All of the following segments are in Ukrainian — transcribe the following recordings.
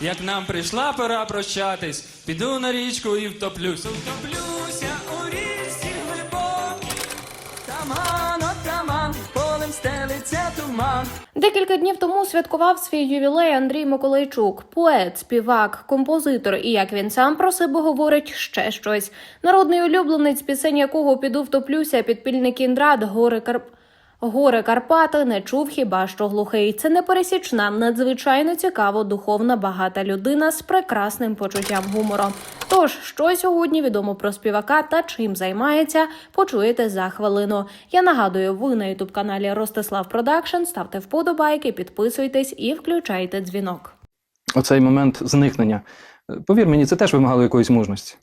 Як нам прийшла пора прощатись, піду на річку і втоплюсь. Втоплюся у річці глибокій. Таман, от таман, полем стелиться туман. Декілька днів тому святкував свій ювілей Андрій Миколайчук, поет, співак, композитор і, як він сам про себе говорить, ще щось. Народний улюбленець, пісень якого піду втоплюся, підпільний кіндрат, гори Карп. Гори Карпати не чув хіба що глухий. Це непересічна, надзвичайно цікаво, духовна, багата людина з прекрасним почуттям гумору. Тож, що сьогодні відомо про співака та чим займається, почуєте за хвилину. Я нагадую, ви на ютуб каналі Ростислав Продакшн. Ставте вподобайки, підписуйтесь і включайте дзвінок. оцей момент зникнення. Повір мені, це теж вимагало якоїсь мужності.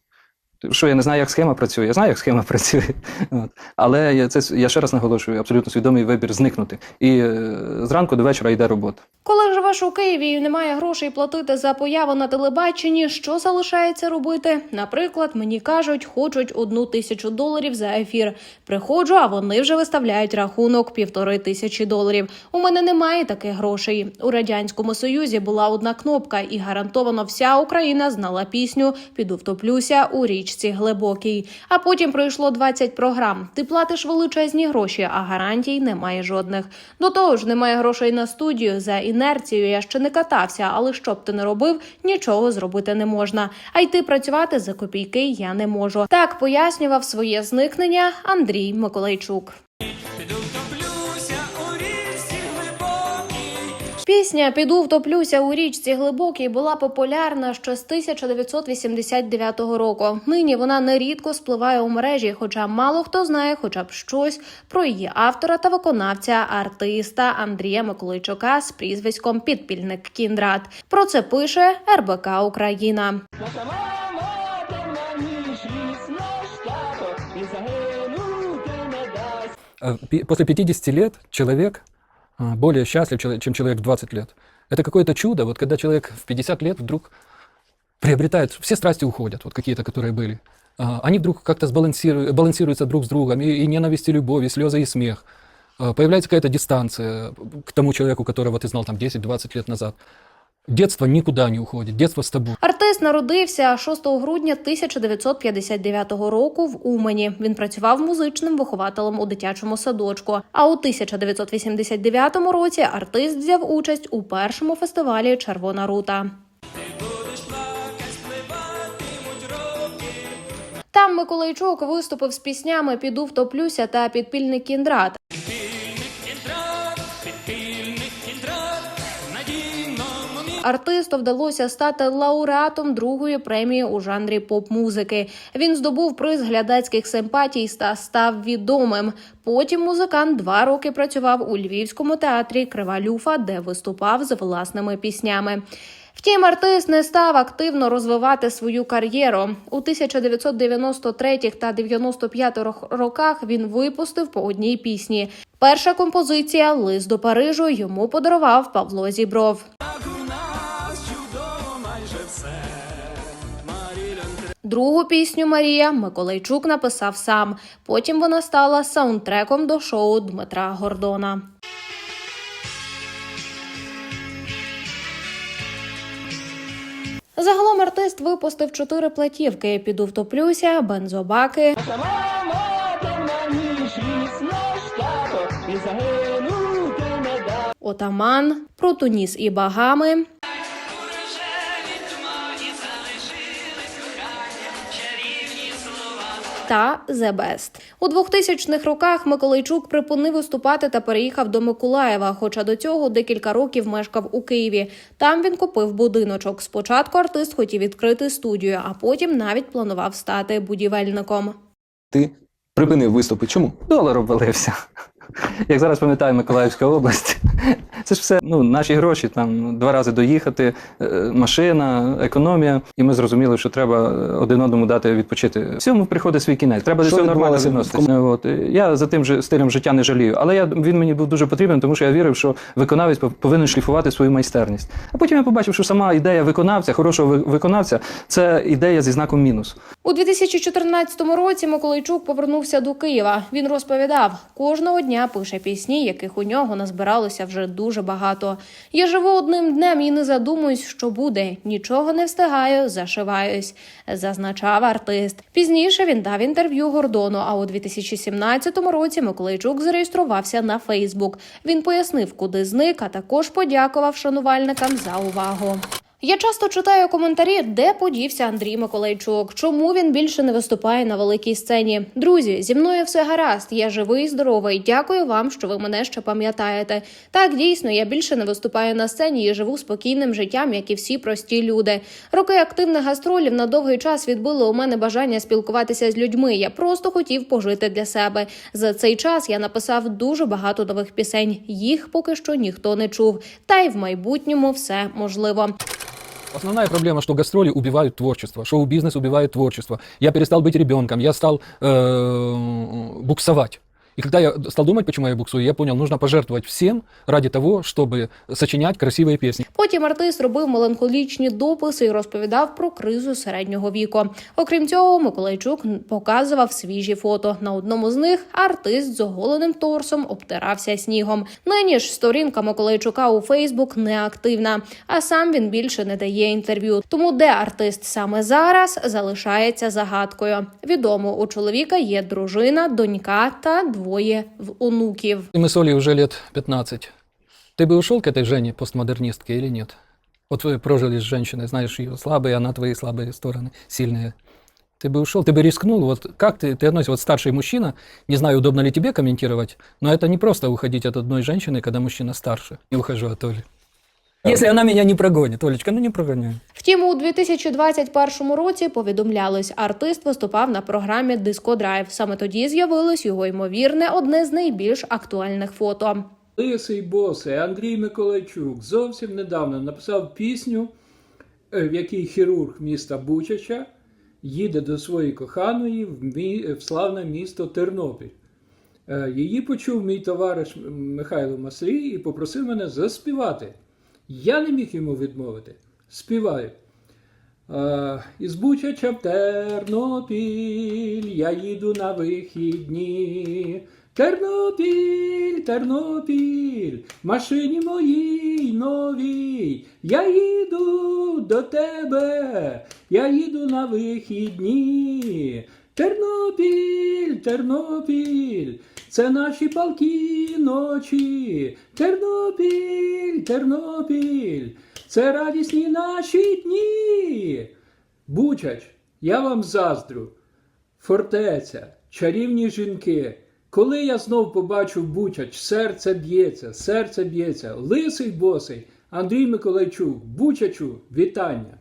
Що я не знаю, як схема працює. Я знаю, як схема працює. От. Але я, це, я ще раз наголошую, абсолютно свідомий вибір зникнути. І е, зранку до вечора йде робота. Коли живеш у Києві і немає грошей платити за появу на телебаченні, що залишається робити? Наприклад, мені кажуть, хочуть одну тисячу доларів за ефір. Приходжу, а вони вже виставляють рахунок півтори тисячі доларів. У мене немає таких грошей. У радянському союзі була одна кнопка, і гарантовано вся Україна знала пісню Піду втоплюся у річці глибокій. А потім пройшло 20 програм. Ти платиш величезні гроші, а гарантій немає жодних. До того ж, немає грошей на студію. За інерцією я ще не катався, але що б ти не робив, нічого зробити не можна. А йти працювати за копійки я не можу. Так пояснював своє зникнення Андрій Миколайчук. Пісня Піду втоплюся у річці глибокій була популярна ще з 1989 року. Нині вона нерідко спливає у мережі, хоча мало хто знає, хоча б щось про її автора та виконавця артиста Андрія Миколайчука з прізвиськом Підпільник Кіндрат. Про це пише РБК Україна. Пи- После 50 лет человек более счастлив, чем человек в 20 лет. Это какое-то чудо, вот когда человек в 50 лет вдруг приобретает, все страсти уходят, вот какие-то, которые были. А, Они вдруг как-то сбалансиру- балансируются друг с другом, и, и ненависть, и любовь, и слезы, и смех. А, Появляется какая-то дистанция к тому человеку, которого ты знал там 10-20 лет назад. Детство никуда не уходит, детство с тобой. Артист народився 6 грудня 1959 року в Умані. Він працював музичним вихователем у дитячому садочку. А у 1989 році артист взяв участь у першому фестивалі Червона рута. Там Миколайчук виступив з піснями Піду втоплюся та підпільний кіндрат. Артисту вдалося стати лауреатом другої премії у жанрі поп-музики. Він здобув приз глядацьких симпатій та став відомим. Потім музикант два роки працював у львівському театрі Крива Люфа, де виступав з власними піснями. Втім, артист не став активно розвивати свою кар'єру. У 1993 та 95 рок- роках він випустив по одній пісні. Перша композиція Лист до Парижу йому подарував Павло Зібров. Другу пісню Марія Миколайчук написав сам. Потім вона стала саундтреком до шоу Дмитра Гордона. Загалом артист випустив чотири платівки: Піду втоплюся, бензобаки, Отаман, про Туніс і Багами. Та The Best. у 2000-х роках Миколайчук припинив виступати та переїхав до Миколаєва. Хоча до цього декілька років мешкав у Києві. Там він купив будиночок. Спочатку артист хотів відкрити студію, а потім навіть планував стати будівельником. Ти припинив виступи. Чому? Долар обвалився. Як зараз пам'ятаю, Миколаївська область. Це ж все ну, наші гроші, там два рази доїхати, е, машина, економія. І ми зрозуміли, що треба один одному дати відпочити. Всьому приходить свій кінець. Треба до цього нормально відноситися. От. е, Я за тим же стилем життя не жалію. Але я, він мені був дуже потрібен, тому що я вірив, що виконавець повинен шліфувати свою майстерність. А потім я побачив, що сама ідея виконавця, хорошого виконавця, це ідея зі знаком мінус. У 2014 році Миколайчук повернувся до Києва. Він розповідав, кожного дня щодня пише пісні, яких у нього назбиралося вже дуже багато. Я живу одним днем і не задумуюсь, що буде. Нічого не встигаю, зашиваюсь, зазначав артист. Пізніше він дав інтерв'ю Гордону. А у 2017 році Миколайчук зареєструвався на Фейсбук. Він пояснив, куди зник, а також подякував шанувальникам за увагу. Я часто читаю коментарі, де подівся Андрій Миколайчук, чому він більше не виступає на великій сцені. Друзі, зі мною все гаразд. Я живий, здоровий. Дякую вам, що ви мене ще пам'ятаєте. Так, дійсно, я більше не виступаю на сцені і живу спокійним життям, як і всі прості люди. Роки активних гастролів на довгий час відбили у мене бажання спілкуватися з людьми. Я просто хотів пожити для себе. За цей час я написав дуже багато нових пісень. Їх поки що ніхто не чув. Та й в майбутньому все можливо. Основная проблема, что гастроли убивают творчество, шоу-бизнес убивает творчество. Я перестал быть ребенком, я стал э, буксовать. И когда я стал думать, почему я буксую, я понял, нужно пожертвовать всем ради того, чтобы сочинять красивые песни. Потім артист робив меланхолічні дописи і розповідав про кризу середнього віку. Окрім цього, Миколайчук показував свіжі фото. На одному з них артист з оголеним торсом обтирався снігом. Нині ж сторінка Миколайчука у Фейсбук неактивна, а сам він більше не дає інтерв'ю. Тому де артист саме зараз залишається загадкою. Відомо, у чоловіка є дружина, донька та двоє в- онуків. И мы с Олей уже лет 15. Ты бы ушел к этой Жене, постмодернистке, или нет? Вот вы прожили с женщиной, знаешь ее слабые, она твои слабые стороны, сильные. Ты бы ушел, ты бы рискнул. Вот как ты, ты относишься, вот старший мужчина, не знаю, удобно ли тебе комментировать, но это не просто уходить от одной женщины, когда мужчина старше. Не ухожу от Оли. Если она меня не прогонит, Олечка, ну не прогоняй. Втім, у 2021 році повідомлялось, артист виступав на програмі Диско Драйв. Саме тоді з'явилось його ймовірне одне з найбільш актуальних фото. Лисий босий Андрій Миколайчук зовсім недавно написав пісню, е, в якій хірург міста Бучача їде до своєї коханої в, мі... в славне місто Тернопіль. Е, Її почув мій товариш Михайло Маслій і попросив мене заспівати. Я не міг йому відмовити. Співаю. А, Із Бучача в Тернопіль я їду на вихідні. Тернопіль, Тернопіль, машині моїй новій. Я їду до тебе, я їду на вихідні. Тернопіль, Тернопіль, це наші палкі ночі. Тернопіль, Тернопіль, це радісні наші дні. Бучач, я вам заздрю. Фортеця, чарівні жінки. Коли я знов побачу Бучач, серце б'ється, серце б'ється, лисий босий, Андрій Миколайчук, Бучачу, вітання.